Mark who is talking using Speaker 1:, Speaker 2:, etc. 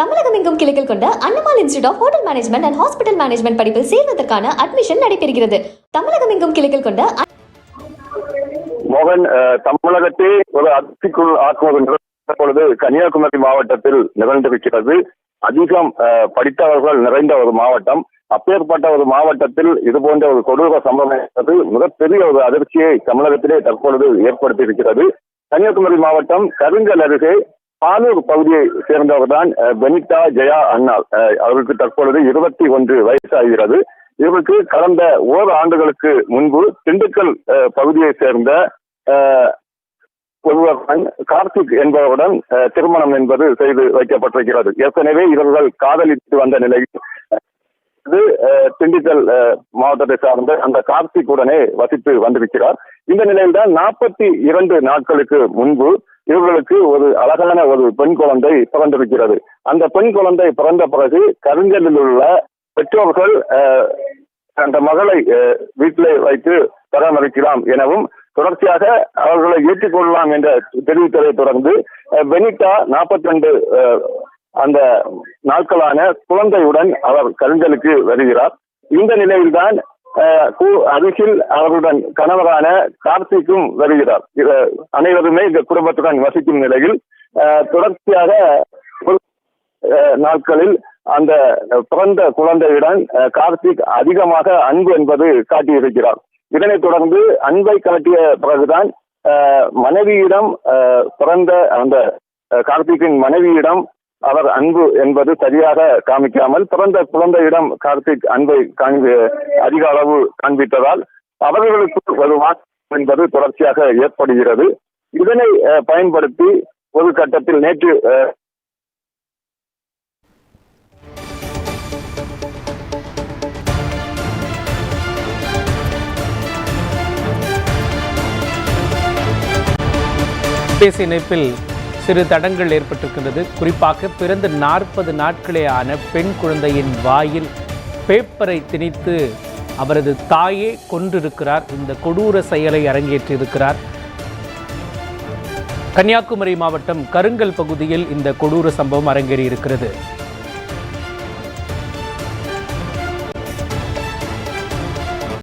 Speaker 1: தமிழகம் எங்கும் கிளைகள் கொண்ட Annamalai institute of hotel management and hospital management படிப்பில் சேர்வதற்கான அட்மிஷன் நடைபெறுகிறது. தமிழகம் எங்கும் கிளைகள் கொண்ட
Speaker 2: மோகன் தமிழகத்தை ஒரு அதிர்ச்சிக்குள் ஆக்குவது என்று தற்பொழுது கன்னியாகுமரி மாவட்டத்தில் நிகழ்ந்திருக்கிறது. அதிகம் படித்தவர்கள் நிறைந்த ஒரு மாவட்டம். அப்பேற்பட்ட ஒரு மாவட்டத்தில் இது போன்ற ஒரு கொடூர சம்பவம் என்பது மிகப்பெரிய ஒரு அதிர்ச்சியை தமிழகத்திலே தற்பொழுது ஏற்படுத்தியிருக்கிறது. கன்னியாகுமரி மாவட்டம் கருங்கல் அருகே பாலூர் பகுதியை சேர்ந்தவர் தான் பெனிட்டா ஜெயா அண்ணா அஹ், அவருக்கு தற்பொழுது இருபத்தி ஒன்று வயசாகிறது. இவருக்கு கடந்த ஓர் ஆண்டுகளுக்கு முன்பு திண்டுக்கல் அஹ், பகுதியை சேர்ந்த அஹ், கார்த்திக் என்பவருடன் திருமணம் என்பது செய்து வைக்கப்பட்டிருக்கிறது. ஏற்கனவே இவர்கள் காதலித்து வந்த நிலையில் இது திண்டுக்கல் மாவட்டத்தை சார்ந்த அந்த கார்த்திக் உடனே வசித்து வந்திருக்கிறார். இந்த நிலையில்தான் நாற்பத்தி இரண்டு நாட்களுக்கு முன்பு இவர்களுக்கு ஒரு அழகான ஒரு பெண் குழந்தை பிறந்திருக்கிறது. அந்த பெண் குழந்தை பிறந்த பிறகு கருங்கலில் உள்ள பெற்றோர்கள் அந்த மகளை வீட்டிலே வைத்து பராமரிக்கலாம் எனவும் தொடர்ச்சியாக அவர்களை ஏற்றுக்கொள்ளலாம் என்ற தெரிவித்ததை தொடர்ந்து பெனிட்டா நாற்பத்தி ரெண்டு அந்த நாட்களான குழந்தையுடன் அவர் கருங்கலுக்கு வருகிறார். இந்த நிலையில்தான் கு- அருகில் அவர்களுடன் கணவரான கார்த்திக்கும் வருகிறார். இது அனைவருமே இந்த குடும்பத்துடன் வசிக்கும் நிலையில் தொடர்ச்சியாக நாட்களில் அந்த பிறந்த குழந்தையுடன் கார்த்திக் அதிகமாக அன்பு என்பது காட்டியிருக்கிறார். இதனைத் தொடர்ந்து அன்பை காட்டிய பிறகுதான் மனைவியிடம் பிறந்த அந்த கார்த்திகின் மனைவியிடம் அவர் அன்பு என்பது சரியாக காமிக்காமல் பிறந்த குழந்தையிடம் கார்த்திக் அன்பை காண்பி அதிக அளவு காண்பித்ததால் அவர்களுக்கு ஒரு மாற்றம் என்பது தொடர்ச்சியாக ஏற்படுகிறது. இதனை பயன்படுத்தி ஒரு கட்டத்தில் நேற்று
Speaker 3: பேசி இணைப்பில் சிறு தடங்கள் ஏற்பட்டிருக்கின்றது. குறிப்பாக பிறந்த நாற்பது நாட்களே ஆன பெண் குழந்தையின் வாயில் பேப்பரை திணித்து அவரது தாயே கொன்றிருக்கிறார். இந்த கொடூர செயலை அரங்கேற்றியிருக்கிறார். கன்னியாகுமரி மாவட்டம் கருங்கல் பகுதியில் இந்த கொடூர சம்பவம் அரங்கேறியிருக்கிறது.